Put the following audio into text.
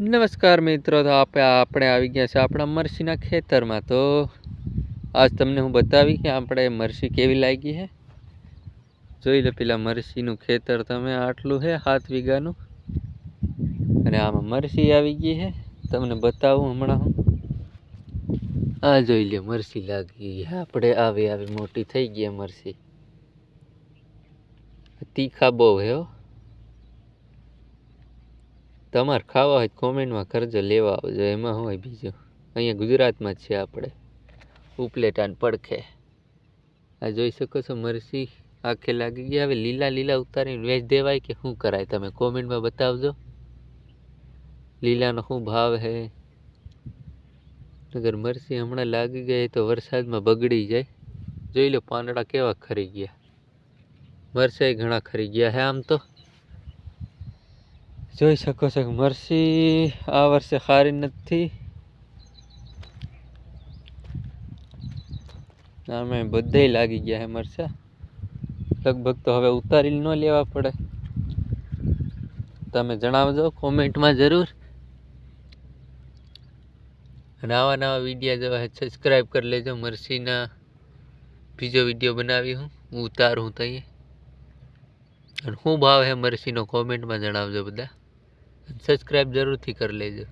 નમસ્કાર મિત્રો, તો આપણે આપણે આવી ગયા છે આપણા મરસીના ખેતરમાં. તો આજ તમને હું બતાવી કે આપણે મરસી કેવી લાગી છે જોઈ લો પેલા મરસીનું ખેતર તમે, આટલું છે સાત વીઘાનું. અને આમાં મરસી આવી ગઈ છે તમને બતાવું હમણાં હું. આ જોઈ લો, મરસી લાગી આપણે આવી આવી મોટી થઈ ગઈ મરસી. તીખા બહુ હે હો. તમારે ખાવા હોય કોમેન્ટમાં કરજો, લેવા આવજો, એમાં હોય બીજું? અહીંયા ગુજરાતમાં છે આપણે. ઉપલેટાન પડખે. આ જોઈ શકો છો, મરસી આખે લાગી ગયા, હવે લીલા લીલા ઉતારીને વેચ દેવાય કે શું કરાય તમે કોમેન્ટમાં બતાવજો. લીલાનો શું ભાવ હે? અગર મરસી હમણાં લાગી ગઈ તો વરસાદમાં બગડી જાય. જોઈ લો, પાંદડા કેવા ખરી ગયા. મરસાઈ ઘણા ખરી ગયા હે આમ તો. જોઈ શકો છો કે મરસી આ વર્ષે સારી નથી. અમે બધે લાગી ગયા હે મરસા. લગભગ તો હવે ઉતારી ન લેવા પડે. તમે જણાવજો કોમેન્ટમાં જરૂર. નવા નવા વિડીયા જોવા સબસ્ક્રાઈબ કરી લેજો મરસીના બીજો વીડિયો બનાવી હું. ઉતારું તઈએ. અને શું ભાવ હે મરસીનો કોમેન્ટમાં જણાવજો બધા. સબસ્ક્રાઈબ જરૂરથી કરી લેજો.